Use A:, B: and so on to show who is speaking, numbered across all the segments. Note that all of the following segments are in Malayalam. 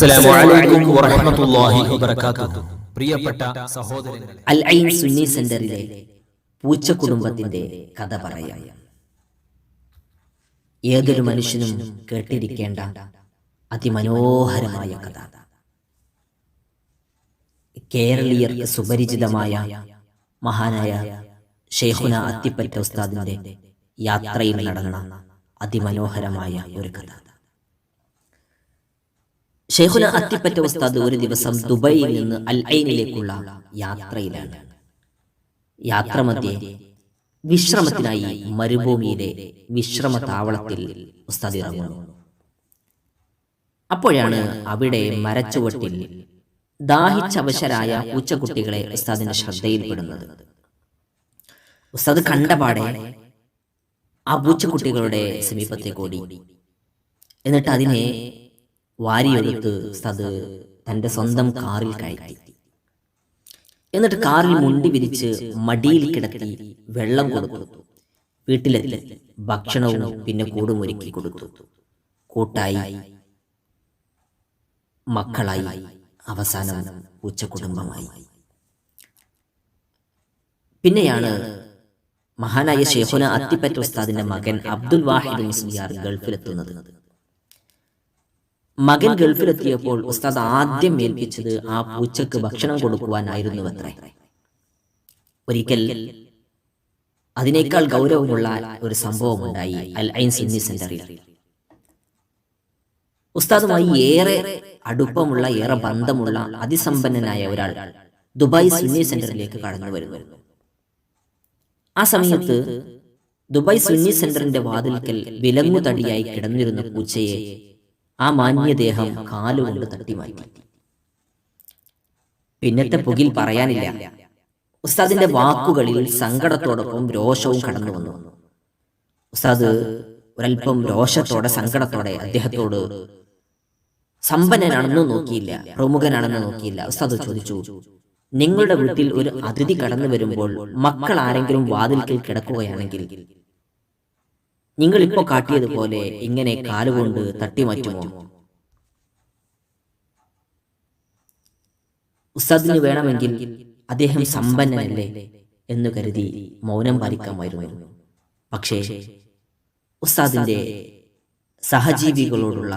A: അസ്സലാമു അലൈക്കും വറഹ്മത്തുള്ളാഹി വബറകാതുഹു. പ്രിയപ്പെട്ട സഹോദരങ്ങളെ.
B: അൽ ഐൻ സുന്നി സെന്ററിലെ പൂച്ച കുടുംബത്തിന്റെ കഥ പറയാം. ഏതൊരു മനുഷ്യനും കേട്ടിരിക്കേണ്ട അതിമനോഹരമായ കഥ. കേരളീയർക്ക് സുപരിചിതമായ മഹാനായ ഷെയ്ഖുന അത്തിപ്പറ്റ ഉസ്താദിന്റെ യാത്രയിൽ നടന്ന അതിമനോഹരമായ ഒരു കഥ. ഷെയ്ഖുന അത്തിപ്പറ്റ ഉസ്താദ് ഒരു ദിവസം ദുബൈയിൽ നിന്ന് അൽ ഐനിലേക്കുള്ള യാത്രയിലാണ്. യാത്രമധ്യേ വിശ്രമത്തിനായി മരുഭൂമിയിലെ വിശ്രമ താവളത്തിൽ ഉസ്താദ് ഇറങ്ങുന്നു. അപ്പോഴാണ് അവിടെ മരച്ചുവട്ടിൽ ദാഹിച്ചവശരായ പൂച്ചക്കുട്ടികളെ ഉസ്താദിന്റെ ശ്രദ്ധയിൽപ്പെടുന്നത് ഉസ്താദ് കണ്ടപാടെ ആ പൂച്ചക്കുട്ടികളുടെ സമീപത്തേക്ക് ഓടി. എന്നിട്ട് അതിനെ വാരിയെടുത്ത് ഉസ്താദ് തന്റെ സ്വന്തം കാറിൽ കയറ്റി. എന്നിട്ട് കാറിൽ മുണ്ടി വിരിച്ച് മടിയിൽ കിടത്തി വെള്ളം കൊടുത്തു. വീട്ടിലെത്തി ഭക്ഷണവും പിന്നെ കൂടുമൊരുക്കി കൊടുത്തു. കൂട്ടായി മക്കളായി അവസാനം ഉച്ചകുടുംബമായി പിന്നെയാണ് മഹാനായ ഷെഹുന അത്തിപ്പറ്റ ഉസ്താദിന്റെ മകൻ അബ്ദുൽ വാഹിദ് മുസ്ലിയാർ ഗൾഫിലെത്തുന്നത്. മകൻ ഗൾഫിലെത്തിയപ്പോൾ ഉസ്താദ് ആദ്യം ഏൽപ്പിച്ചത് ആ പൂച്ചക്ക് ഭക്ഷണം കൊടുക്കുവാനായിരുന്നു അത്രേ ഒരിക്കൽ അതിനേക്കാൾ ഗൗരവമുള്ള ഒരു സംഭവം ഉണ്ടായി അൽ ഐൻ സുന്നി സെന്ററിൽ. ഉസ്താദുമായി ഏറെ അടുപ്പമുള്ള ഏറെ ബന്ധമുള്ള അതിസമ്പന്നനായ ഒരാൾ ദുബായ് സുന്നി സെന്ററിലേക്ക് കടന്നു വരുന്നു. ആ സമയത്ത് ദുബായ് സുന്നി സെന്ററിന്റെ വാതിൽക്കൽ വിലങ്ങുതടിയായി കിടന്നിരുന്ന പൂച്ചയെ ആ മാന്യദേഹം കാലുകൊണ്ട് തട്ടി മാറ്റി. പിന്നത്തെ പുകിൽ പറയാനില്ല. ഉസ്താദിന്റെ വാക്കുകളിൽ സങ്കടത്തോടൊപ്പം രോഷവും കടന്നു വന്നു. ഉസ്താദ് ഒരൽപ്പം രോഷത്തോടെ സങ്കടത്തോടെ അദ്ദേഹത്തോട് സമ്പന്നനാണെന്ന് നോക്കിയില്ല. പ്രമുഖനാണെന്ന് നോക്കിയില്ല. ഉസ്താദ് ചോദിച്ചു നിങ്ങളുടെ വീട്ടിൽ ഒരു അതിഥി കടന്നു വരുമ്പോൾ മക്കൾ ആരെങ്കിലും വാതിൽക്കൽ കിടക്കുകയാണെങ്കിൽ നിങ്ങൾ ഇപ്പോൾ കാട്ടിയതുപോലെ ഇങ്ങനെ കാലുകൊണ്ട് തട്ടിമാറ്റുമോ? ഉസ്താദിന് വേണമെങ്കിൽ അദ്ദേഹം സമ്പന്നനല്ലേ എന്ന് കരുതി മൗനം പാലിക്കാമായിരുന്നു പക്ഷേ ഉസ്താദിന്റെ സഹജീവികളോടുള്ള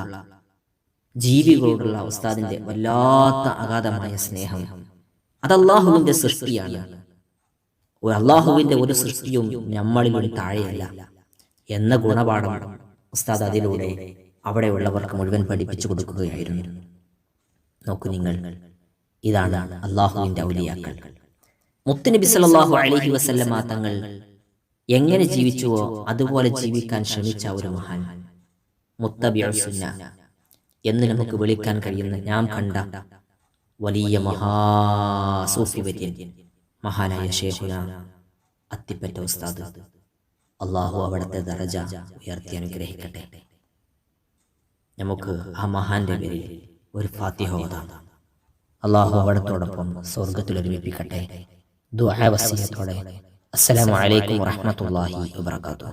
B: ജീവികളോടുള്ള ഉസ്താദിന്റെ വല്ലാത്ത അഗാധമായ സ്നേഹം. അത് അള്ളാഹുവിന്റെ സൃഷ്ടിയാണ്. ഒരു അള്ളാഹുവിന്റെ ഒരു സൃഷ്ടിയും നമ്മളിലൊരു താഴെയല്ല. എന്ന ഗുണപാഠം ഉസ്താദ് അതിലൂടെ അവിടെയുള്ളവർക്ക് മുഴുവൻ പഠിപ്പിച്ചു കൊടുക്കുകയായിരുന്നു. നോക്കൂ നിങ്ങൾ ഇതാണ് അള്ളാഹുവിന്റെ ഔലിയാക്കൾ. മുത്തുനബി സല്ലല്ലാഹു അലൈഹി വസല്ലമ തങ്ങൾ എങ്ങനെ ജീവിച്ചുവോ അതുപോലെ ജീവിക്കാൻ ശ്രമിച്ച ഒരു മഹാൻ മുത്തബിയുന്ന എന്ന് നമുക്ക് വിളിക്കാൻ കഴിയുന്ന ഞാൻ കണ്ട വലിയ മഹാസൂഫി വര്യൻ മഹാനായ ശേഷ അത്തിപ്പറ്റ ഉസ്താദ്. അള്ളാഹു അവിടുത്തെ ദറജ ഉയർത്തി അനുഗ്രഹിക്കട്ടെ. നമുക്ക് ആ മഹാന്റെ പേരിൽ ഒരു ഫാത്തിഹ ഓതാം. അള്ളാഹു അവിടത്തോടൊപ്പം സ്വർഗത്തിൽ ഒരുമിപ്പിക്കട്ടെ. ദുആ വസിയത്തോടെ. അസ്സലാമു അലൈക്കും വറഹ്മത്തുള്ളാഹി വബറകാതുഹു.